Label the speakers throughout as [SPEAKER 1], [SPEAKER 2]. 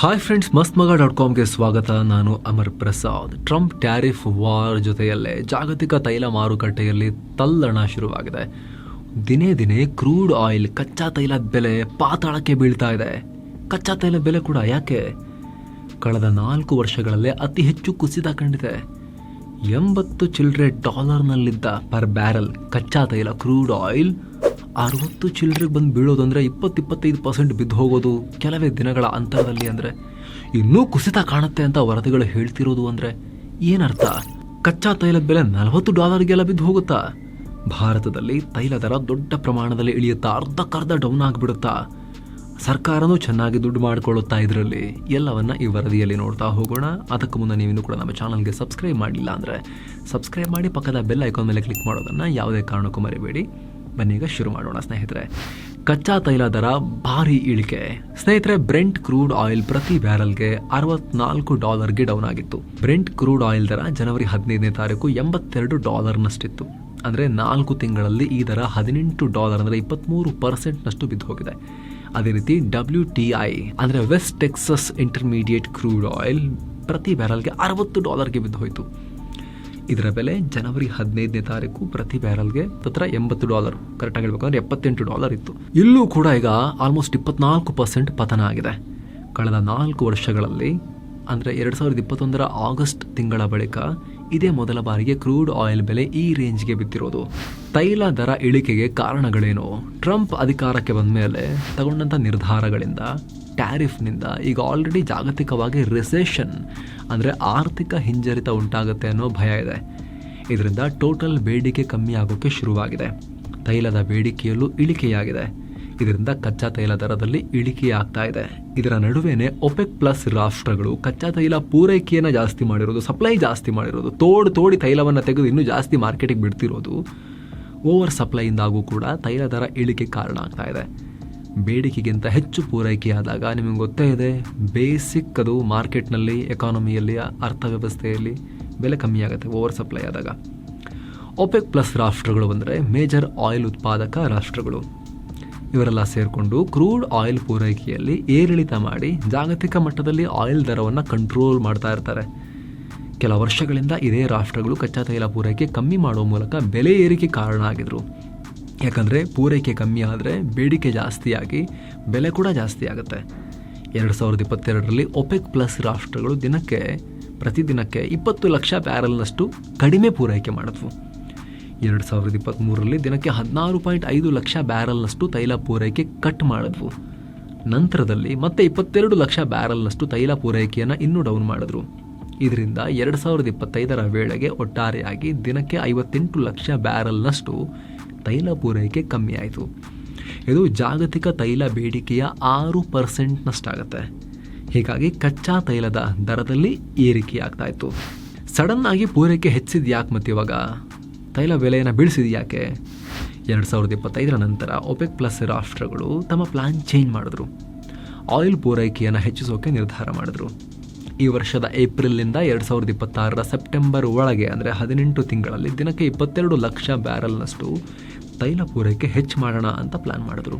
[SPEAKER 1] Hi friends ಮಸ್ತ್ ಮಗ dot ಕಾಮ್ಗೆ ಸ್ವಾಗತ. ನಾನು Amar Prasad. Trump tariff war ಜೊತೆಯಲ್ಲೇ ಜಾಗತಿಕ ತೈಲ ಮಾರುಕಟ್ಟೆಯಲ್ಲಿ ತಲ್ಲಣ ಶುರುವಾಗಿದೆ. ದಿನೇ ದಿನೇ ಕ್ರೂಡ್ ಆಯಿಲ್ ಕಚ್ಚಾ ತೈಲದ ಬೆಲೆ ಪಾತಾಳಕ್ಕೆ ಬೀಳ್ತಾ ಇದೆ. ಕಚ್ಚಾ ತೈಲ ಬೆಲೆ ಕೂಡ ಯಾಕೆ? ಕಳೆದ ನಾಲ್ಕು ವರ್ಷಗಳಲ್ಲೇ ಅತಿ ಹೆಚ್ಚು ಕುಸಿತ ಕಂಡಿದೆ. ಎಂಬತ್ತು ಚಿಲ್ಲರೆ ಡಾಲರ್ನಲ್ಲಿದ್ದ ಪರ್ ಬ್ಯಾರಲ್ ಕಚ್ಚಾ ತೈಲ ಕ್ರೂಡ್ ಆಯಿಲ್ ಅರವತ್ತು ಚಿಲ್ಲರೆಗೆ ಬಂದು ಬೀಳೋದು ಅಂದರೆ ಇಪ್ಪತ್ತು ಇಪ್ಪತ್ತೈದು ಪರ್ಸೆಂಟ್ ಬಿದ್ದು ಹೋಗೋದು ಕೆಲವೇ ದಿನಗಳ ಅಂತರದಲ್ಲಿ ಅಂದರೆ ಇನ್ನೂ ಕುಸಿತ ಕಾಣುತ್ತೆ ಅಂತ ವರದಿಗಳು ಹೇಳ್ತಿರೋದು ಅಂದರೆ ಏನರ್ಥ? ಕಚ್ಚಾ ತೈಲದ ಬೆಲೆ ನಲವತ್ತು ಡಾಲರ್ಗೆಲ್ಲ ಬಿದ್ದು ಹೋಗುತ್ತಾ? ಭಾರತದಲ್ಲಿ ತೈಲ ದರ ದೊಡ್ಡ ಪ್ರಮಾಣದಲ್ಲಿ ಇಳಿಯುತ್ತಾ ಅರ್ಧಕ್ಕರ್ಧ ಡೌನ್ ಆಗಿಬಿಡುತ್ತಾ? ಸರ್ಕಾರನೂ ಚೆನ್ನಾಗಿ ದುಡ್ಡು ಮಾಡಿಕೊಳ್ಳುತ್ತಾ ಇದರಲ್ಲಿ? ಎಲ್ಲವನ್ನ ಈ ವರದಿಯಲ್ಲಿ ನೋಡ್ತಾ ಹೋಗೋಣ. ಅದಕ್ಕೂ ಮುನ್ನ ನೀವಿನ್ನೂ ಕೂಡ ನಮ್ಮ ಚಾನಲ್ಗೆ ಸಬ್ಸ್ಕ್ರೈಬ್ ಮಾಡಿಲ್ಲ ಅಂದರೆ ಸಬ್ಸ್ಕ್ರೈಬ್ ಮಾಡಿ ಪಕ್ಕದ ಬೆಲ್ ಐಕಾನ್ ಮೇಲೆ ಕ್ಲಿಕ್ ಮಾಡೋದನ್ನು ಯಾವುದೇ ಕಾರಣಕ್ಕೂ ಮರಿಬೇಡಿ. ಬನ್ನಿ ಈಗ ಶುರು ಮಾಡೋಣ, ಸ್ನೇಹಿತರೆ. ಕಚ್ಚಾ ತೈಲ ದರ ಭಾರಿ ಇಳಿಕೆ. ಸ್ನೇಹಿತರೆ ಬ್ರೆಂಟ್ ಕ್ರೂಡ್ ಆಯಿಲ್ ಪ್ರತಿ ಬ್ಯಾರಲ್ಗೆ ಅರವತ್ನಾಲ್ಕು ಡಾಲರ್ಗೆ ಡೌನ್ ಆಗಿತ್ತು. ಬ್ರೆಂಟ್ ಕ್ರೂಡ್ ಆಯಿಲ್ ದರ ಜನವರಿ ಹದಿನೈದನೇ ತಾರೀಕು ಎಂಬತ್ತೆರಡು ಡಾಲರ್ನಷ್ಟಿತ್ತು. ಅಂದರೆ ನಾಲ್ಕು ತಿಂಗಳಲ್ಲಿ ಈ ದರ ಹದಿನೆಂಟು ಡಾಲರ್ ಅಂದರೆ ಇಪ್ಪತ್ತ್ಮೂರು ಪರ್ಸೆಂಟ್ನಷ್ಟು ಬಿದ್ದು ಹೋಗಿದೆ. ಅದೇ ರೀತಿ ಡಬ್ಲ್ಯೂ ಟಿ ಐ ಅಂದರೆ West Texas intermediate crude oil ಪ್ರತಿ ಬ್ಯಾರಲ್ಗೆ ಅರವತ್ತು ಡಾಲರ್ಗೆ ಬಿದ್ದು ಹೋಯಿತು. ಇದರ ಬೆಲೆ ಜನವರಿ ಹದಿನೈದನೇ ತಾರೀಕು ಪ್ರತಿ ಬ್ಯಾರಲ್ಗೆ ಹತ್ರ ಎಂಬತ್ತು ಡಾಲರ್. ಕರೆಕ್ಟಾಗಿ ಹೇಳ್ಬೇಕಂದ್ರೆ ಎಪ್ಪತ್ತೆಂಟು ಡಾಲರ್ ಇತ್ತು. ಇಲ್ಲೂ ಕೂಡ ಈಗ ಆಲ್ಮೋಸ್ಟ್ ಇಪ್ಪತ್ನಾಲ್ಕು ಪರ್ಸೆಂಟ್ ಪತನ ಆಗಿದೆ. ಕಳೆದ ನಾಲ್ಕು ವರ್ಷಗಳಲ್ಲಿ, ಅಂದರೆ ಎರಡು ಸಾವಿರದ ಇಪ್ಪತ್ತೊಂದರ ಆಗಸ್ಟ್ ತಿಂಗಳ ಬಳಿಕ ಇದೇ ಮೊದಲ ಬಾರಿಗೆ ಕ್ರೂಡ್ ಆಯಿಲ್ ಬೆಲೆ ಈ ರೇಂಜ್ಗೆ ಬಿದ್ದಿರೋದು. ತೈಲ ದರ ಇಳಿಕೆಗೆ ಕಾರಣಗಳೇನು? ಟ್ರಂಪ್ ಅಧಿಕಾರಕ್ಕೆ ಬಂದ ಮೇಲೆ ತಗೊಂಡಂಥ ನಿರ್ಧಾರಗಳಿಂದ ಟ್ಯಾರಿಫ್ನಿಂದ ಈಗ ಆಲ್ರೆಡಿ ಜಾಗತಿಕವಾಗಿ ರಿಸೆಷನ್ ಅಂದರೆ ಆರ್ಥಿಕ ಹಿಂಜರಿತ ಉಂಟಾಗುತ್ತೆ ಅನ್ನೋ ಭಯ ಇದೆ. ಇದರಿಂದ ಟೋಟಲ್ ಬೇಡಿಕೆ ಕಮ್ಮಿ ಆಗೋಕ್ಕೆ ಶುರುವಾಗಿದೆ. ತೈಲದ ಬೇಡಿಕೆಯಲ್ಲೂ ಇಳಿಕೆಯಾಗಿದೆ. ಇದರಿಂದ ಕಚ್ಚಾ ತೈಲ ದರದಲ್ಲಿ ಇಳಿಕೆಯಾಗ್ತಾ ಇದೆ. ಇದರ ನಡುವೆನೆ ಒಪೆಕ್ ಪ್ಲಸ್ ರಾಷ್ಟ್ರಗಳು ಕಚ್ಚಾ ತೈಲ ಪೂರೈಕೆಯನ್ನು ಜಾಸ್ತಿ ಮಾಡಿರೋದು ಸಪ್ಲೈ ಜಾಸ್ತಿ ಮಾಡಿರೋದು, ತೋಡು ತೋಡಿ ತೈಲವನ್ನು ತೆಗೆದು ಇನ್ನೂ ಜಾಸ್ತಿ ಮಾರ್ಕೆಟಿಗೆ ಬಿಡ್ತಿರೋದು ಓವರ್ ಸಪ್ಲೈಯಿಂದಾಗೂ ಕೂಡ ತೈಲ ದರ ಇಳಿಕೆ ಕಾರಣ ಆಗ್ತಾ ಇದೆ. ಬೇಡಿಕೆಗಿಂತ ಹೆಚ್ಚು ಪೂರೈಕೆಯಾದಾಗ ನಿಮಗೆ ಗೊತ್ತೇ ಇದೆ, ಬೇಸಿಕ್ ಅದು ಮಾರ್ಕೆಟ್ನಲ್ಲಿ, ಎಕಾನಮಿಯಲ್ಲಿ, ಅರ್ಥವ್ಯವಸ್ಥೆಯಲ್ಲಿ ಬೆಲೆ ಕಮ್ಮಿ ಆಗುತ್ತೆ ಓವರ್ ಸಪ್ಲೈ ಆದಾಗ. ಒಪೆಕ್ ಪ್ಲಸ್ ರಾಷ್ಟ್ರಗಳು ಬಂದರೆ ಮೇಜರ್ ಆಯಿಲ್ ಉತ್ಪಾದಕ ರಾಷ್ಟ್ರಗಳು. ಇವರೆಲ್ಲ ಸೇರಿಕೊಂಡು ಕ್ರೂಡ್ ಆಯಿಲ್ ಪೂರೈಕೆಯಲ್ಲಿ ಏರಿಳಿತ ಮಾಡಿ ಜಾಗತಿಕ ಮಟ್ಟದಲ್ಲಿ ಆಯಿಲ್ ದರವನ್ನು ಕಂಟ್ರೋಲ್ ಮಾಡ್ತಾ ಇರ್ತಾರೆ. ಕೆಲ ವರ್ಷಗಳಿಂದ ಇದೇ ರಾಷ್ಟ್ರಗಳು ಕಚ್ಚಾ ತೈಲ ಪೂರೈಕೆ ಕಮ್ಮಿ ಮಾಡುವ ಮೂಲಕ ಬೆಲೆ ಏರಿಕೆ ಕಾರಣ ಆಗಿದ್ರು. ಯಾಕಂದರೆ ಪೂರೈಕೆ ಕಮ್ಮಿ ಆದರೆ ಬೇಡಿಕೆ ಜಾಸ್ತಿಯಾಗಿ ಬೆಲೆ ಕೂಡ ಜಾಸ್ತಿ ಆಗುತ್ತೆ. ಎರಡು ಸಾವಿರದ ಇಪ್ಪತ್ತೆರಡರಲ್ಲಿ ಒಪೆಕ್ ಪ್ಲಸ್ ರಾಷ್ಟ್ರಗಳು ದಿನಕ್ಕೆ, ಪ್ರತಿದಿನಕ್ಕೆ ಇಪ್ಪತ್ತು ಲಕ್ಷ ಬ್ಯಾರಲ್ನಷ್ಟು ಕಡಿಮೆ ಪೂರೈಕೆ ಮಾಡಿದ್ವು. ಎರಡು ಸಾವಿರದ ಇಪ್ಪತ್ತ್ಮೂರರಲ್ಲಿ ದಿನಕ್ಕೆ ಹದಿನಾರು ಪಾಯಿಂಟ್ ಐದು ಲಕ್ಷ ಬ್ಯಾರಲ್ನಷ್ಟು ತೈಲ ಪೂರೈಕೆ ಕಟ್ ಮಾಡಿದ್ವು. ನಂತರದಲ್ಲಿ ಮತ್ತೆ ಇಪ್ಪತ್ತೆರಡು ಲಕ್ಷ ಬ್ಯಾರಲ್ನಷ್ಟು ತೈಲ ಪೂರೈಕೆಯನ್ನು ಇನ್ನೂ ಡೌನ್ ಮಾಡಿದ್ರು. ಇದರಿಂದ ಎರಡು ಸಾವಿರದ ಇಪ್ಪತ್ತೈದರ ವೇಳೆಗೆ ಒಟ್ಟಾರೆಯಾಗಿ ದಿನಕ್ಕೆ ಐವತ್ತೆಂಟು ಲಕ್ಷ ಬ್ಯಾರಲ್ನಷ್ಟು ತೈಲ ಪೂರೈಕೆ ಕಮ್ಮಿ ಆಯಿತು. ಇದು ಜಾಗತಿಕ ತೈಲ ಬೇಡಿಕೆಯ ಆರು ಪರ್ಸೆಂಟ್ನಷ್ಟಾಗತ್ತೆ ಹೀಗಾಗಿ ಕಚ್ಚಾ ತೈಲದ ದರದಲ್ಲಿ ಏರಿಕೆಯಾಗ್ತಾ ಇತ್ತು. ಸಡನ್ ಆಗಿ ಪೂರೈಕೆ ಹೆಚ್ಚಿದ ಯಾಕೆ ಮತ್ತು ಇವಾಗ? ತೈಲ ಬೆಲೆಯನ್ನು ಬೀಳಿಸಿದ ಯಾಕೆ? ಎರಡು ಸಾವಿರದ ಇಪ್ಪತ್ತೈದರ ನಂತರ ಒಪೆಕ್ ಪ್ಲಸ್ ರಾಷ್ಟ್ರಗಳು ತಮ್ಮ ಪ್ಲ್ಯಾನ್ ಚೇಂಜ್ ಮಾಡಿದ್ರು. ಆಯಿಲ್ ಪೂರೈಕೆಯನ್ನು ಹೆಚ್ಚಿಸೋಕೆ ನಿರ್ಧಾರ ಮಾಡಿದ್ರು. ಈ ವರ್ಷದ ಏಪ್ರಿಲ್ನಿಂದ ಎರಡು ಸಾವಿರದ ಇಪ್ಪತ್ತಾರರ ಸೆಪ್ಟೆಂಬರ್ ಒಳಗೆ, ಅಂದರೆ ಹದಿನೆಂಟು ತಿಂಗಳಲ್ಲಿ ದಿನಕ್ಕೆ ಇಪ್ಪತ್ತೆರಡು ಲಕ್ಷ ಬ್ಯಾರಲ್ನಷ್ಟು ತೈಲ ಪೂರೈಕೆ ಹೆಚ್ಚು ಮಾಡೋಣ ಅಂತ ಪ್ಲಾನ್ ಮಾಡಿದ್ರು.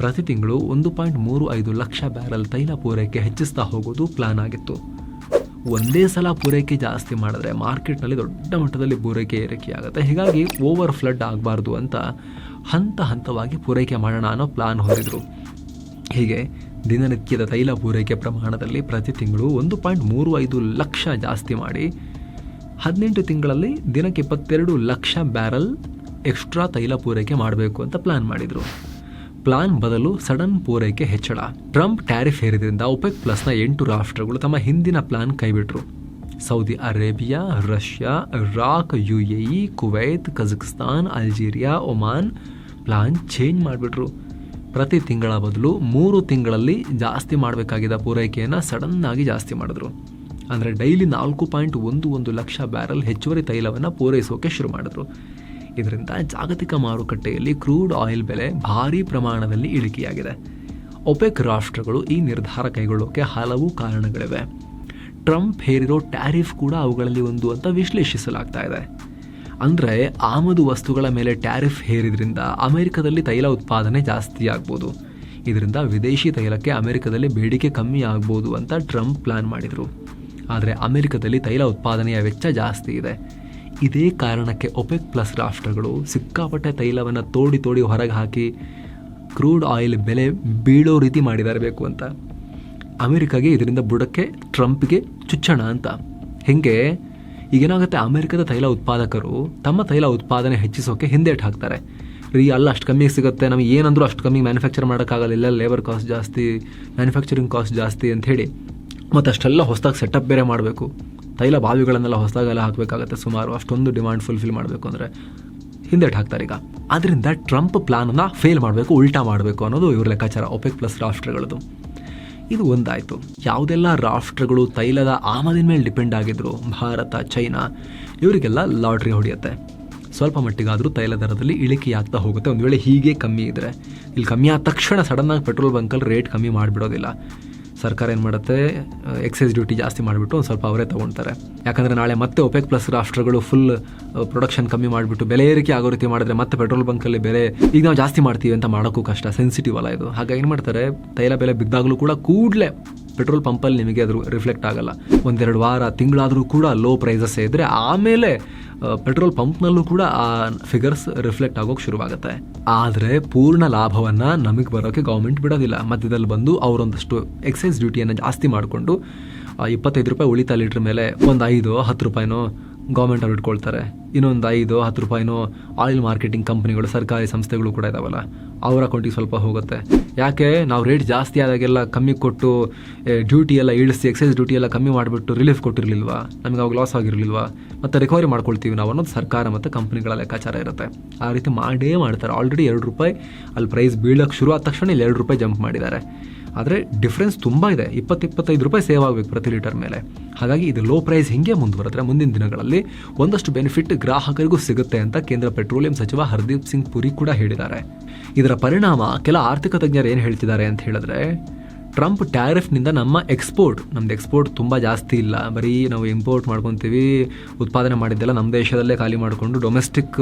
[SPEAKER 1] ಪ್ರತಿ ತಿಂಗಳು ಒಂದು ಪಾಯಿಂಟ್ ಮೂರು ಐದು ಲಕ್ಷ ಬ್ಯಾರಲ್ ತೈಲ ಪೂರೈಕೆ ಹೆಚ್ಚಿಸ್ತಾ ಹೋಗೋದು ಪ್ಲಾನ್ ಆಗಿತ್ತು. ಒಂದೇ ಸಲ ಪೂರೈಕೆ ಜಾಸ್ತಿ ಮಾಡಿದ್ರೆ ಮಾರ್ಕೆಟ್ನಲ್ಲಿ ದೊಡ್ಡ ಮಟ್ಟದಲ್ಲಿ ಪೂರೈಕೆ ಏರಿಕೆಯಾಗುತ್ತೆ. ಹೀಗಾಗಿ ಓವರ್ ಫ್ಲಡ್ ಆಗಬಾರ್ದು ಅಂತ ಹಂತ ಹಂತವಾಗಿ ಪೂರೈಕೆ ಮಾಡೋಣ ಅನ್ನೋ ಪ್ಲಾನ್ ಹೊಂದಿದ್ರು. ಹೀಗೆ ದಿನನಿತ್ಯದ ತೈಲ ಪೂರೈಕೆ ಪ್ರಮಾಣದಲ್ಲಿ ಪ್ರತಿ ತಿಂಗಳು ಒಂದು ಪಾಯಿಂಟ್ ಮೂರು ಐದು ಲಕ್ಷ ಜಾಸ್ತಿ ಮಾಡಿ ಹದಿನೆಂಟು ತಿಂಗಳಲ್ಲಿ ದಿನಕ್ಕೆ ಇಪ್ಪತ್ತೆರಡು ಲಕ್ಷ ಬ್ಯಾರಲ್ ಎಕ್ಸ್ಟ್ರಾ ತೈಲ ಪೂರೈಕೆ ಮಾಡಬೇಕು ಅಂತ ಪ್ಲಾನ್ ಮಾಡಿದರು. ಪ್ಲಾನ್ ಬದಲು ಸಡನ್ ಪೂರೈಕೆ ಹೆಚ್ಚಳ. ಟ್ರಂಪ್ ಟ್ಯಾರಿಫ್ ಹೇರಿದ್ರಿಂದ ಒಪೆಕ್ ಪ್ಲಸ್ನ ಎಂಟು ರಾಷ್ಟ್ರಗಳು ತಮ್ಮ ಹಿಂದಿನ plan ಕೈಬಿಟ್ರು. Saudi Arabia, Russia, Iraq U A E Kuwait, Kazakhstan, Algeria, Oman plan change ಮಾಡಿಬಿಟ್ರು. ಪ್ರತಿ ತಿಂಗಳ ಬದಲು ಮೂರು ತಿಂಗಳಲ್ಲಿ ಜಾಸ್ತಿ ಮಾಡಬೇಕಾಗಿದ್ದ ಪೂರೈಕೆಯನ್ನು ಸಡನ್ನಾಗಿ ಜಾಸ್ತಿ ಮಾಡಿದ್ರು. ಅಂದರೆ ಡೈಲಿ ನಾಲ್ಕು ಪಾಯಿಂಟ್ ಒಂದು ಒಂದು ಲಕ್ಷ ಬ್ಯಾರಲ್ ಹೆಚ್ಚುವರಿ ತೈಲವನ್ನು ಪೂರೈಸೋಕೆ ಶುರು ಮಾಡಿದ್ರು. ಇದರಿಂದ ಜಾಗತಿಕ ಮಾರುಕಟ್ಟೆಯಲ್ಲಿ ಕ್ರೂಡ್ ಆಯಿಲ್ ಬೆಲೆ ಭಾರೀ ಪ್ರಮಾಣದಲ್ಲಿ ಇಳಿಕೆಯಾಗಿದೆ. ಒಪೆಕ್ ರಾಷ್ಟ್ರಗಳು ಈ ನಿರ್ಧಾರ ಕೈಗೊಳ್ಳೋಕೆ ಹಲವು ಕಾರಣಗಳಿವೆ. ಟ್ರಂಪ್ ಹೇರಿರೋ ಟ್ಯಾರಿಫ್ ಕೂಡ ಅವುಗಳಲ್ಲಿ ಒಂದು ಅಂತ ವಿಶ್ಲೇಷಿಸಲಾಗ್ತಾ ಇದೆ. ಅಂದರೆ ಆಮದು ವಸ್ತುಗಳ ಮೇಲೆ ಟ್ಯಾರಿಫ್ ಹೇರಿದ್ರಿಂದ ಅಮೆರಿಕದಲ್ಲಿ ತೈಲ ಉತ್ಪಾದನೆ ಜಾಸ್ತಿ ಆಗ್ಬೋದು ಇದರಿಂದ ವಿದೇಶಿ ತೈಲಕ್ಕೆ ಅಮೆರಿಕದಲ್ಲಿ ಬೇಡಿಕೆ ಕಮ್ಮಿ ಆಗ್ಬೋದು ಅಂತ ಟ್ರಂಪ್ ಪ್ಲಾನ್ ಮಾಡಿದರು. ಆದರೆ ಅಮೆರಿಕದಲ್ಲಿ ತೈಲ ಉತ್ಪಾದನೆಯ ವೆಚ್ಚ ಜಾಸ್ತಿ ಇದೆ. ಇದೇ ಕಾರಣಕ್ಕೆ ಒಪೆಕ್ ಪ್ಲಸ್ ರಾಷ್ಟ್ರಗಳು ಸಿಕ್ಕಾಪಟ್ಟೆ ತೈಲವನ್ನು ತೋಡಿ ತೋಡಿ ಹೊರಗೆ ಹಾಕಿ ಕ್ರೂಡ್ ಆಯಿಲ್ ಬೆಲೆ ಬೀಳೋ ರೀತಿ ಮಾಡಿದರಬೇಕು ಬೇಕು ಅಂತ. ಅಮೆರಿಕಾಗೆ ಇದರಿಂದ ಬುಡಕ್ಕೆ ಟ್ರಂಪ್ಗೆ ಚುಚ್ಚಣ ಅಂತ. ಹೆಂಗೆ? ಈಗೇನಾಗುತ್ತೆ, ಅಮೆರಿಕದ ತೈಲ ಉತ್ಪಾದಕರು ತಮ್ಮ ತೈಲ ಉತ್ಪಾದನೆ ಹೆಚ್ಚಿಸೋಕೆ ಹಿಂದೇಟು ಹಾಕ್ತಾರೆ. ರೀ, ಅಲ್ಲ, ಅಷ್ಟು ಕಮ್ಮಿಗೆ ಸಿಗುತ್ತೆ, ನಮಗೆ ಏನಂದ್ರೂ ಅಷ್ಟು ಕಮ್ಮಿ ಮ್ಯಾನುಫ್ಯಾಕ್ಚರ್ ಮಾಡೋಕ್ಕಾಗಲ್ಲ, ಇಲ್ಲ ಲೇಬರ್ ಕಾಸ್ಟ್ ಜಾಸ್ತಿ ಮ್ಯಾನುಫ್ಯಾಕ್ಚರಿಂಗ್ ಕಾಸ್ಟ್ ಜಾಸ್ತಿ ಅಂತ ಹೇಳಿ ಮತ್ತು ಅಷ್ಟೆಲ್ಲ ಹೊಸದಾಗಿ ಸೆಟಪ್ ಬೇರೆ ಮಾಡಬೇಕು. ತೈಲ ಬಾವಿಗಳನ್ನೆಲ್ಲ ಹೊಸದಾಗೆಲ್ಲ ಹಾಕಬೇಕಾಗತ್ತೆ ಸುಮಾರು, ಅಷ್ಟೊಂದು ಡಿಮ್ಯಾಂಡ್ ಫುಲ್ಫಿಲ್ ಮಾಡಬೇಕು ಅಂದರೆ ಹಿಂದೆಟ್ ಹಾಕ್ತಾರೆ ಈಗ. ಆದ್ದರಿಂದ ಟ್ರಂಪ್ ಪ್ಲಾನನ್ನು ಫೇಲ್ ಮಾಡಬೇಕು, ಉಲ್ಟಾ ಮಾಡಬೇಕು ಅನ್ನೋದು ಇವ್ರ ಲೆಕ್ಕಾಚಾರ ಒಪೆಕ್ ಪ್ಲಸ್ ರಾಷ್ಟ್ರಗಳದು ಇದು ಒಂದಾಯಿತು. ಯಾವುದೆಲ್ಲ ರಾಷ್ಟ್ರಗಳು ತೈಲದ ಆಮದಿನ ಮೇಲೆ ಡಿಪೆಂಡ್ ಆಗಿದ್ರು ಭಾರತ, ಚೈನಾ, ಇವರಿಗೆಲ್ಲ ಲಾಟ್ರಿ ಹೊಡೆಯುತ್ತೆ. ಸ್ವಲ್ಪ ಮಟ್ಟಿಗಾದರೂ ತೈಲ ದರದಲ್ಲಿ ಇಳಿಕೆಯಾಗ್ತಾ ಹೋಗುತ್ತೆ. ಒಂದು ವೇಳೆ ಹೀಗೆ ಕಮ್ಮಿ ಇದ್ದರೆ ಇಲ್ಲಿ ಕಮ್ಮಿ ಆದ ತಕ್ಷಣ ಸಡನ್ನಾಗಿ ಪೆಟ್ರೋಲ್ ಬಂಕಲ್ಲಿ ರೇಟ್ ಕಮ್ಮಿ ಮಾಡಿಬಿಡೋದಿಲ್ಲ. ಸರ್ಕಾರ ಏನು ಮಾಡುತ್ತೆ ಎಕ್ಸೈಸ್ ಡ್ಯೂಟಿ ಜಾಸ್ತಿ ಮಾಡಿಬಿಟ್ಟು ಒಂದು ಸ್ವಲ್ಪ ಅವರೇ ತೊಗೊಳ್ತಾರೆ ಯಾಕಂದರೆ ನಾಳೆ ಮತ್ತೆ ಒಪೆಕ್ ಪ್ಲಸ್ ರಾಷ್ಟ್ರಗಳು ಫುಲ್ ಪ್ರೊಡಕ್ಷನ್ ಕಮ್ಮಿ ಮಾಡಿಬಿಟ್ಟು ಬೆಲೆ ಏರಿಕೆ ಆಗೋ ರೀತಿ ಮಾಡಿದ್ರೆ ಮತ್ತೆ ಪೆಟ್ರೋಲ್ ಬಂಕಲ್ಲಿ ಬೆಲೆ, ಈಗ ನಾವು ಜಾಸ್ತಿ ಮಾಡ್ತೀವಿ ಅಂತ ಮಾಡೋಕ್ಕೂ ಕಷ್ಟ ಸೆನ್ಸಿಟಿವ್ ಅಲ್ಲ ಇದು. ಹಾಗಾಗಿ ಏನು ಮಾಡ್ತಾರೆ, ತೈಲ ಬೆಲೆ ಬಿದ್ದಾಗಲೂ ಕೂಡ ಕೂಡಲೇ ಪೆಟ್ರೋಲ್ ಪಂಪಲ್ಲಿ ನಿಮಗೆ ಅದು ರಿಫ್ಲೆಕ್ಟ್ ಆಗಲ್ಲ. ಒಂದೆರಡು ವಾರ, ತಿಂಗಳಾದರೂ ಕೂಡ ಲೋ ಪ್ರೈಸಸ್ ಇದ್ದರೆ ಆಮೇಲೆ ಪೆಟ್ರೋಲ್ ಪಂಪ್ನಲ್ಲೂ ಕೂಡ ಆ ಫಿಗರ್ಸ್ ರಿಫ್ಲೆಕ್ಟ್ ಆಗೋಕೆ ಶುರುವಾಗುತ್ತೆ. ಆದರೆ ಪೂರ್ಣ ಲಾಭವನ್ನು ನಮಗೆ ಬರೋಕ್ಕೆ ಗೌರ್ಮೆಂಟ್ ಬಿಡೋದಿಲ್ಲ. ಮಧ್ಯದಲ್ಲಿ ಬಂದು ಅವರೊಂದಷ್ಟು ಎಕ್ಸೈಸ್ ಡ್ಯೂಟಿಯನ್ನು ಜಾಸ್ತಿ ಮಾಡಿಕೊಂಡು ಇಪ್ಪತ್ತೈದು ರೂಪಾಯಿ ಉಳಿತಾ ಲೀಟ್ರ್ ಮೇಲೆ ಒಂದು ಐದು, ಹತ್ತು ರೂಪಾಯಿನೋ ಗೌರ್ಮೆಂಟ್ ಅವ್ರು ಇಟ್ಕೊಳ್ತಾರೆ. ಇನ್ನೊಂದು ಐದು, ಹತ್ತು ರೂಪಾಯಿನೋ ಆಯಿಲ್ ಮಾರ್ಕೆಟಿಂಗ್ ಕಂಪ್ನಿಗಳು, ಸರ್ಕಾರಿ ಸಂಸ್ಥೆಗಳು ಕೂಡ ಇದಾವಲ್ಲ, ಅವರ ಅಕೌಂಟಿಗೆ ಸ್ವಲ್ಪ ಹೋಗುತ್ತೆ. ಯಾಕೆ? ನಾವು ರೇಟ್ ಜಾಸ್ತಿ ಆದಾಗೆಲ್ಲ ಕಮ್ಮಿ ಕೊಟ್ಟು ಡ್ಯೂಟಿ ಎಲ್ಲ ಇಳಿಸಿ ಎಕ್ಸೈಸ್ ಡ್ಯೂಟಿ ಎಲ್ಲ ಕಮ್ಮಿ ಮಾಡಿಬಿಟ್ಟು ರಿಲೀಫ್ ಕೊಟ್ಟಿರಲಿಲ್ವಾ? ನಮಗೆ ಅವಾಗ ಲಾಸ್ ಆಗಿರಲಿಲ್ವಾ? ಮತ್ತು ರಿಕವರಿ ಮಾಡ್ಕೊಳ್ತೀವಿ ನಾವು ಅನ್ನೋದು ಸರ್ಕಾರ ಮತ್ತು ಕಂಪ್ನಿಗಳ ಲೆಕ್ಕಾಚಾರ ಇರುತ್ತೆ. ಆ ರೀತಿ ಮಾಡೇ ಮಾಡ್ತಾರೆ. ಆಲ್ರೆಡಿ ಎರಡು ರೂಪಾಯಿ, ಅಲ್ಲಿ ಪ್ರೈಸ್ ಬೀಳೋಕ್ಕೆ ಶುರು ಆದ ತಕ್ಷಣ ಇಲ್ಲಿ ಎರಡು ರೂಪಾಯಿ ಜಂಪ್ ಮಾಡಿದ್ದಾರೆ. ಆದರೆ ಡಿಫ್ರೆನ್ಸ್ ತುಂಬ ಇದೆ. ಇಪ್ಪತ್ತು ಇಪ್ಪತ್ತೈದು ರೂಪಾಯಿ ಸೇವ್ ಆಗಬೇಕು ಪ್ರತಿ ಲೀಟರ್ ಮೇಲೆ. ಹಾಗಾಗಿ ಇದು ಲೋ ಪ್ರೈಸ್ ಹಿಂಗೆ ಮುಂದುವರೆದ್ರೆ ಮುಂದಿನ ದಿನಗಳಲ್ಲಿ ಒಂದಷ್ಟು ಬೆನಿಫಿಟ್ ಗ್ರಾಹಕರಿಗೂ ಸಿಗುತ್ತೆ ಅಂತ ಕೇಂದ್ರ ಪೆಟ್ರೋಲಿಯಂ ಸಚಿವ ಹರ್ದೀಪ್ ಸಿಂಗ್ ಪುರಿ ಕೂಡ ಹೇಳಿದ್ದಾರೆ. ಇದರ ಪರಿಣಾಮ ಕೆಲ ಆರ್ಥಿಕ ತಜ್ಞರು ಏನು ಹೇಳ್ತಿದ್ದಾರೆ ಅಂತ ಹೇಳಿದ್ರೆ ಟ್ರಂಪ್ ಟ್ಯಾರಿಫ್ನಿಂದ ನಮ್ಮ ಎಕ್ಸ್ಪೋರ್ಟ್ ನಮ್ದು ಎಕ್ಸ್ಪೋರ್ಟ್ ತುಂಬ ಜಾಸ್ತಿ ಇಲ್ಲ. ಬರೀ ನಾವು ಇಂಪೋರ್ಟ್ ಮಾಡ್ಕೊತೀವಿ, ಉತ್ಪಾದನೆ ಮಾಡಿದ್ದೆಲ್ಲ ನಮ್ಮ ದೇಶದಲ್ಲೇ ಖಾಲಿ ಮಾಡಿಕೊಂಡು ಡೊಮೆಸ್ಟಿಕ್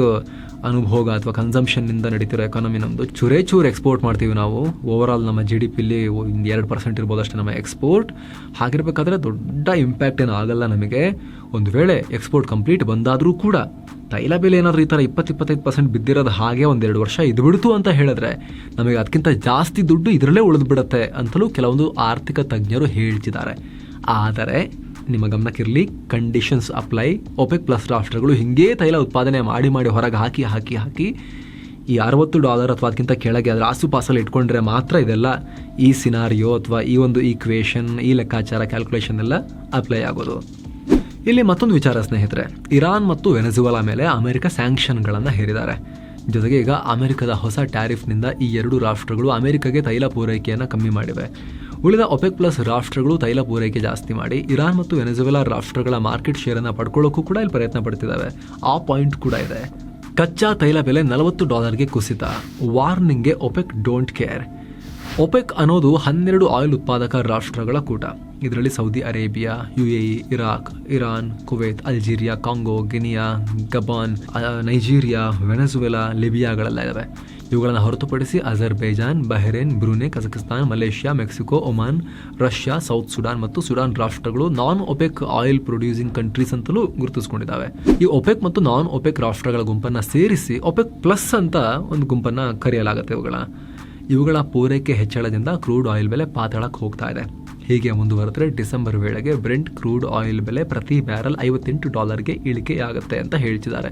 [SPEAKER 1] ಅನುಭೋಗ ಅಥವಾ ಕನ್ಸಂಪ್ಷನ್ನಿಂದ ನಡೀತಿರೋ ಎಕಾನಮಿ ನಮ್ಮದು ಚೂರೇ ಚೂರು ಎಕ್ಸ್ಪೋರ್ಟ್ ಮಾಡ್ತೀವಿ ನಾವು. ಓವರಾಲ್ ನಮ್ಮ ಜಿ ಡಿ ಪಿಲಿ ಒಂದು ಎರಡು ಪರ್ಸೆಂಟ್ ಇರ್ಬೋದು ಅಷ್ಟೇ ನಮ್ಮ ಎಕ್ಸ್ಪೋರ್ಟ್ ಹಾಗಿರ್ಬೇಕಾದ್ರೆ ದೊಡ್ಡ ಇಂಪ್ಯಾಕ್ಟ್ ಏನೂ ಆಗಲ್ಲ ನಮಗೆ. ಒಂದು ವೇಳೆ ಎಕ್ಸ್ಪೋರ್ಟ್ ಕಂಪ್ಲೀಟ್ ಬಂದಾದರೂ ಕೂಡ ತೈಲ ಬೆಲೆ ಏನಾದ್ರು ಈ ಥರ ಇಪ್ಪತ್ತು ಇಪ್ಪತ್ತೈದು ಪರ್ಸೆಂಟ್ ಬಿದ್ದಿರೋದು ಹಾಗೆ ಒಂದೆರಡು ವರ್ಷ ಇದು ಬಿಡ್ತು ಅಂತ ಹೇಳಿದ್ರೆ ನಮಗೆ ಅದಕ್ಕಿಂತ ಜಾಸ್ತಿ ದುಡ್ಡು ಇದರಲ್ಲೇ ಉಳಿದು ಬಿಡುತ್ತೆ ಅಂತಲೂ ಕೆಲವೊಂದು ಆರ್ಥಿಕ ತಜ್ಞರು ಹೇಳ್ತಿದ್ದಾರೆ. ಆದರೆ ನಿಮ್ಮ ಗಮನಕ್ಕಿರಲಿ ಕಂಡೀಷನ್ಸ್ ಅಪ್ಲೈ ಒಪೆಕ್ ಪ್ಲಸ್ ರಾಷ್ಟ್ರಗಳು ಹಿಂಗೇ ತೈಲ ಉತ್ಪಾದನೆ ಮಾಡಿ ಮಾಡಿ ಹೊರಗೆ ಹಾಕಿ ಹಾಕಿ ಹಾಕಿ ಈ ಅರವತ್ತು ಡಾಲರ್ ಅಥವಾ ಅದಕ್ಕಿಂತ ಕೆಳಗೆ ಅದರ ಆಸುಪಾಸಲ್ಲಿ ಇಟ್ಕೊಂಡ್ರೆ ಮಾತ್ರ ಇದೆಲ್ಲ ಈ ಸಿನಾರಿಯೋ ಅಥವಾ ಈ ಒಂದು ಈಕ್ವೇಷನ್ ಈ ಲೆಕ್ಕಾಚಾರ ಕ್ಯಾಲ್ಕುಲೇಷನ್ ಎಲ್ಲ ಅಪ್ಲೈ ಆಗೋದು. ಇಲ್ಲಿ ಮತ್ತೊಂದು ವಿಚಾರ, ಸ್ನೇಹಿತರೆ. ಇರಾನ್ ಮತ್ತು ವೆನೆಜುವಲಾ ಮೇಲೆ ಅಮೆರಿಕ ಸ್ಯಾಂಕ್ಷನ್ಗಳನ್ನು ಹೇರಿದ್ದಾರೆ. ಜೊತೆಗೆ ಈಗ ಅಮೆರಿಕದ ಹೊಸ ಟ್ಯಾರಿಫ್ನಿಂದ ಈ ಎರಡು ರಾಷ್ಟ್ರಗಳು ಅಮೆರಿಕಗೆ ತೈಲ ಪೂರೈಕೆಯನ್ನು ಕಮ್ಮಿ ಮಾಡಿವೆ. ಉಳಿದ ಒಪೆಕ್ ಪ್ಲಸ್ ರಾಷ್ಟ್ರಗಳು ತೈಲ ಪೂರೈಕೆ ಜಾಸ್ತಿ ಮಾಡಿ, ಇರಾನ್ ಮತ್ತು ವೆನೆಜುವೆಲಾ ರಾಷ್ಟ್ರಗಳ ಮಾರ್ಕೆಟ್ ಶೇರನ್ನು ಪಡ್ಕೊಳ್ಳೋಕ್ಕೂ ಕೂಡ ಇಲ್ಲಿ ಪ್ರಯತ್ನ ಪಡ್ತಿದ್ದಾವೆ ಆ ಪಾಯಿಂಟ್ ಕೂಡ ಇದೆ. ಕಚ್ಚಾ ತೈಲ ಬೆಲೆ ನಲವತ್ತು ಡಾಲರ್ಗೆ ಕುಸಿತ. ವಾರ್ನಿಂಗ್ಗೆ ಒಪೆಕ್ ಡೋಂಟ್ ಕೇರ್. ಒಪೆಕ್ ಅನ್ನೋದು ಹನ್ನೆರಡು ಆಯಿಲ್ ಉತ್ಪಾದಕ ರಾಷ್ಟ್ರಗಳ ಕೂಟ. ಇದರಲ್ಲಿ Saudi Arabia U A Iraq, Iran, Kuwait, Algeria, Congo, Guinea, Gabon Nigeria, Venezuela, ಲಿಬಿಯಾಗಳೆಲ್ಲ ಇದಾವೆ. ಇವುಗಳನ್ನು ಹೊರತುಪಡಿಸಿ Azerbaijan, Bahrain, Brunei, Kazakhstan, Malaysia, Mexico, Oman, Russia, South Sudan ಮತ್ತು ಸುಡಾನ್ ರಾಷ್ಟ್ರಗಳು non OPEC oil producing countries ಅಂತಲೂ ಗುರುತಿಸಿಕೊಂಡಿದ್ದಾವೆ. ಈ ಒಪೆಕ್ ಮತ್ತು ನಾನ್ ಒಪೆಕ್ ರಾಷ್ಟ್ರಗಳ ಗುಂಪನ್ನು ಸೇರಿಸಿ ಒಪೆಕ್ ಪ್ಲಸ್ ಅಂತ ಒಂದು ಗುಂಪನ್ನು ಕರೆಯಲಾಗುತ್ತೆ ಇವುಗಳ ಇವುಗಳ ಪೂರೈಕೆ ಹೆಚ್ಚಳದಿಂದ ಕ್ರೂಡ್ ಆಯಿಲ್ ಬೆಲೆ ಪಾತಾಳಕ್ಕೆ ಹೋಗ್ತಾ ಇದೆ. ಹೀಗೆ ಮುಂದುವರೆದ್ರೆ ಡಿಸೆಂಬರ್ ವೇಳೆಗೆ ಬ್ರೆಂಟ್ ಕ್ರೂಡ್ ಆಯಿಲ್ ಬೆಲೆ ಪ್ರತಿ ಬ್ಯಾರಲ್ ಐವತ್ತೆಂಟು ಡಾಲರ್ಗೆ ಇಳಿಕೆಯಾಗುತ್ತೆ ಅಂತ ಹೇಳ್ತಿದ್ದಾರೆ.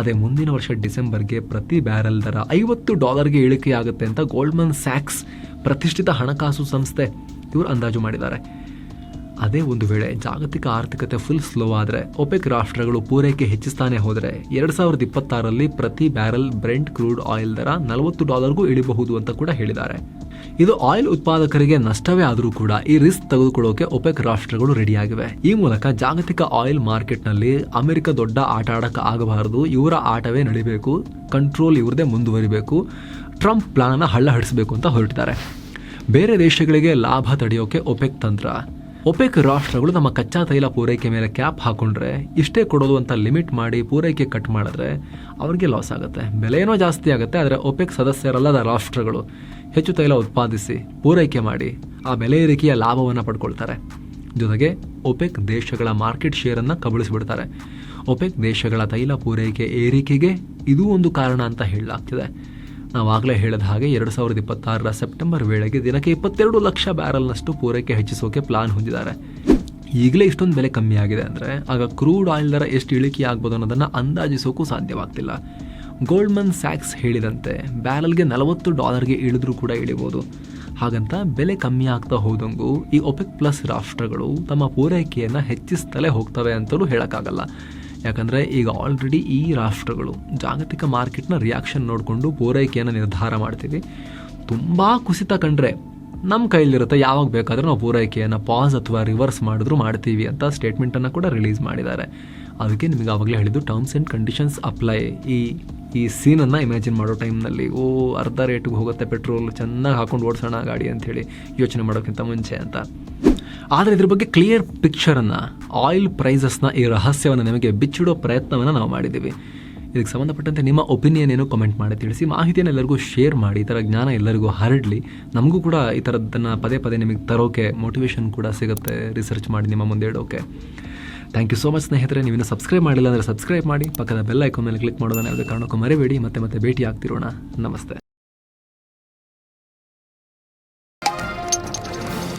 [SPEAKER 1] ಅದೇ ಮುಂದಿನ ವರ್ಷ ಡಿಸೆಂಬರ್ಗೆ ಪ್ರತಿ ಬ್ಯಾರಲ್ ದರ ಐವತ್ತು ಡಾಲರ್ಗೆ ಇಳಿಕೆಯಾಗುತ್ತೆ ಅಂತ ಗೋಲ್ಡ್ಮನ್ ಸ್ಯಾಕ್ಸ್ ಪ್ರತಿಷ್ಠಿತ ಹಣಕಾಸು ಸಂಸ್ಥೆ ಇವರು ಅಂದಾಜು ಮಾಡಿದ್ದಾರೆ. ಅದೇ ಒಂದು ವೇಳೆ ಜಾಗತಿಕ ಆರ್ಥಿಕತೆ ಫುಲ್ ಸ್ಲೋ ಆದರೆ ಒಪೆಕ್ ರಾಷ್ಟ್ರಗಳು ಪೂರೈಕೆ ಹೆಚ್ಚಿಸ್ತಾನೆ ಹೋದರೆ ಎರಡು ಸಾವಿರದ ಇಪ್ಪತ್ತಾರಲ್ಲಿ ಪ್ರತಿ ಬ್ಯಾರಲ್ ಬ್ರೆಂಟ್ ಕ್ರೂಡ್ ಆಯಿಲ್ ದರ ನಲವತ್ತು ಡಾಲರ್ಗೂ ಇಳಿಬಹುದು ಅಂತ ಕೂಡ ಹೇಳಿದ್ದಾರೆ. ಇದು ಆಯಿಲ್ ಉತ್ಪಾದಕರಿಗೆ ನಷ್ಟವೇ ಆದರೂ ಕೂಡ ಈ ರಿಸ್ಕ್ ತೆಗೆದುಕೊಳ್ಳೋಕೆ ಒಪೆಕ್ ರಾಷ್ಟ್ರಗಳು ರೆಡಿಯಾಗಿವೆ. ಈ ಮೂಲಕ ಜಾಗತಿಕ ಆಯಿಲ್ ಮಾರ್ಕೆಟ್ನಲ್ಲಿ ಅಮೆರಿಕ ದೊಡ್ಡ ಆಟ ಆಡಕ್ಕೆ ಆಗಬಾರದು. ಇವರ ಆಟವೇ ನಡಿಬೇಕು. ಕಂಟ್ರೋಲ್ ಇವ್ರದೇ ಮುಂದುವರಿಬೇಕು. ಟ್ರಂಪ್ ಪ್ಲಾನ್ ಹಳ್ಳ ಹಡಿಸಬೇಕು ಅಂತ ಹೊರಟಿದ್ದಾರೆ. ಬೇರೆ ದೇಶಗಳಿಗೆ ಲಾಭ ತಡೆಯೋಕೆ ಒಪೆಕ್ ತಂತ್ರ. ಒಪೆಕ್ ರಾಷ್ಟ್ರಗಳು ನಮ್ಮ ಕಚ್ಚಾ ತೈಲ ಪೂರೈಕೆ ಮೇಲೆ ಕ್ಯಾಪ್ ಹಾಕೊಂಡ್ರೆ, ಇಷ್ಟೇ ಕೊಡೋದು ಅಂತ ಲಿಮಿಟ್ ಮಾಡಿ ಪೂರೈಕೆ ಕಟ್ ಮಾಡಿದ್ರೆ, ಅವ್ರಿಗೆ ಲಾಸ್ ಆಗುತ್ತೆ. ಬೆಲೆ ಏನೋ ಜಾಸ್ತಿ ಆಗುತ್ತೆ, ಆದರೆ ಒಪೆಕ್ ಸದಸ್ಯರಲ್ಲದ ರಾಷ್ಟ್ರಗಳು. ಹೆಚ್ಚು ತೈಲ ಉತ್ಪಾದಿಸಿ ಪೂರೈಕೆ ಮಾಡಿ ಆ ಬೆಲೆ ಏರಿಕೆಯ ಲಾಭವನ್ನು ಪಡ್ಕೊಳ್ತಾರೆ. ಜೊತೆಗೆ ಒಪೆಕ್ ದೇಶಗಳ ಮಾರ್ಕೆಟ್ ಶೇರನ್ನು ಕಬಳಿಸಿಬಿಡ್ತಾರೆ. ಒಪೆಕ್ ದೇಶಗಳ ತೈಲ ಪೂರೈಕೆ ಏರಿಕೆಗೆ ಇದೂ ಒಂದು ಕಾರಣ ಅಂತ ಹೇಳಲಾಗ್ತಿದೆ. ನಾವಾಗಲೇ ಹೇಳಿದ ಹಾಗೆ ಎರಡು ಸಾವಿರದ ಇಪ್ಪತ್ತಾರರ ಸೆಪ್ಟೆಂಬರ್ ವೇಳೆಗೆ ದಿನಕ್ಕೆ ಇಪ್ಪತ್ತೆರಡು ಲಕ್ಷ ಬ್ಯಾರಲ್ನಷ್ಟು ಪೂರೈಕೆ ಹೆಚ್ಚಿಸೋಕೆ ಪ್ಲಾನ್ ಹೊಂದಿದ್ದಾರೆ. ಈಗಲೇ ಇಷ್ಟೊಂದು ಬೆಲೆ ಕಮ್ಮಿ ಆಗಿದೆ ಅಂದರೆ ಆಗ ಕ್ರೂಡ್ ಆಯಿಲ್ ದರ ಎಷ್ಟು ಇಳಿಕೆ ಆಗ್ಬೋದು ಅನ್ನೋದನ್ನು ಅಂದಾಜಿಸೋಕ್ಕೂ ಸಾಧ್ಯವಾಗ್ತಿಲ್ಲ. ಗೋಲ್ಡ್ಮನ್ ಸ್ಯಾಕ್ಸ್ ಹೇಳಿದಂತೆ ಬ್ಯಾರಲ್ಗೆ ನಲವತ್ತು ಡಾಲರ್ಗೆ ಇಳಿದ್ರೂ ಕೂಡ ಇಳಿಬೋದು. ಹಾಗಂತ ಬೆಲೆ ಕಮ್ಮಿ ಆಗ್ತಾ ಹೋದಂಗೂ ಈ ಒಪೆಕ್ ಪ್ಲಸ್ ರಾಷ್ಟ್ರಗಳು ತಮ್ಮ ಪೂರೈಕೆಯನ್ನು ಹೆಚ್ಚಿಸ್ತಲೇ ಹೋಗ್ತವೆ ಅಂತಲೂ ಹೇಳೋಕ್ಕಾಗಲ್ಲ. ಯಾಕಂದರೆ ಈಗ ಆಲ್ರೆಡಿ ಈ ರಾಷ್ಟ್ರಗಳು ಜಾಗತಿಕ ಮಾರ್ಕೆಟ್ನ ರಿಯಾಕ್ಷನ್ ನೋಡಿಕೊಂಡು ಪೂರೈಕೆಯನ್ನು ನಿರ್ಧಾರ ಮಾಡ್ತೀವಿ. ತುಂಬ ಕುಸಿತ ಕಂಡ್ರೆ ನಮ್ಮ ಕೈಲಿರುತ್ತೆ ಯಾವಾಗ ಬೇಕಾದರೂ ನಾವು ಪೂರೈಕೆಯನ್ನು ಪಾಸ್ ಅಥವಾ ರಿವರ್ಸ್ ಮಾಡಿದ್ರು ಮಾಡ್ತೀವಿ ಅಂತ ಸ್ಟೇಟ್ಮೆಂಟನ್ನು ಕೂಡ ರಿಲೀಸ್ ಮಾಡಿದ್ದಾರೆ. ಅದಕ್ಕೆ ನಿಮಗೆ ಆವಾಗಲೇ ಹೇಳಿದ್ದು ಟರ್ಮ್ಸ್ ಆ್ಯಂಡ್ ಕಂಡೀಷನ್ಸ್ ಅಪ್ಲೈ ಈ ಈ ಸೀನನ್ನು ಇಮ್ಯಾಜಿನ್ ಮಾಡೋ ಟೈಮ್ನಲ್ಲಿ, ಓ, ಅರ್ಧ ರೇಟಿಗೆ ಹೋಗುತ್ತೆ ಪೆಟ್ರೋಲ್, ಚೆನ್ನಾಗಿ ಹಾಕೊಂಡು ಓಡಿಸೋಣ ಗಾಡಿ ಅಂಥೇಳಿ ಯೋಚನೆ ಮಾಡೋಕ್ಕಿಂತ ಮುಂಚೆ ಅಂತ. ಆದರೆ ಇದ್ರ ಬಗ್ಗೆ ಕ್ಲಿಯರ್ ಪಿಕ್ಚರನ್ನು ಆಯಿಲ್ ಪ್ರೈಸಸ್ನ ಈ ರಹಸ್ಯವನ್ನು ನಿಮಗೆ ಬಿಚ್ಚಿಡೋ ಪ್ರಯತ್ನವನ್ನು ನಾವು ಮಾಡಿದ್ದೀವಿ. ಇದಕ್ಕೆ ಸಂಬಂಧಪಟ್ಟಂತೆ ನಿಮ್ಮ ಒಪಿನಿಯನ್ ಏನು ಕಮೆಂಟ್ ಮಾಡಿ ತಿಳಿಸಿ, ಮಾಹಿತಿಯನ್ನು ಎಲ್ಲರಿಗೂ ಶೇರ್ ಮಾಡಿ, ಈ ಥರ ಜ್ಞಾನ ಎಲ್ಲರಿಗೂ ಹರಡಲಿ. ನಮಗೂ ಕೂಡ ಈ ಥರದ್ದನ್ನು ಪದೇ ಪದೇ ನಿಮಗೆ ತರೋಕೆ ಮೋಟಿವೇಶನ್ ಕೂಡ ಸಿಗುತ್ತೆ ರಿಸರ್ಚ್ ಮಾಡಿ ನಿಮ್ಮ ಮುಂದೆ ಇಡೋಕೆ. ಥ್ಯಾಂಕ್ ಯು ಸೋ ಮಚ್ ಸ್ನೇಹಿತರೆ. ನೀವಿನ್ನು ಸಬ್ಸ್ಕ್ರೈಬ್ ಮಾಡಿಲ್ಲ ಅಂದರೆ ಸಬ್ಸ್ಕ್ರೈಬ್ ಮಾಡಿ. ಪಕ್ಕದ ಬೆಲ್ ಐಕಾನ್ ಮೇಲೆ ಕ್ಲಿಕ್ ಮಾಡೋದನ್ನ ಯಾವುದೇ ಕಾರಣಕ್ಕೂ ಮರಿಬೇಡಿ. ಮತ್ತೆ ಮತ್ತೆ ಭೇಟಿ ಆಗ್ತಿರೋಣ ನಮಸ್ತೆ.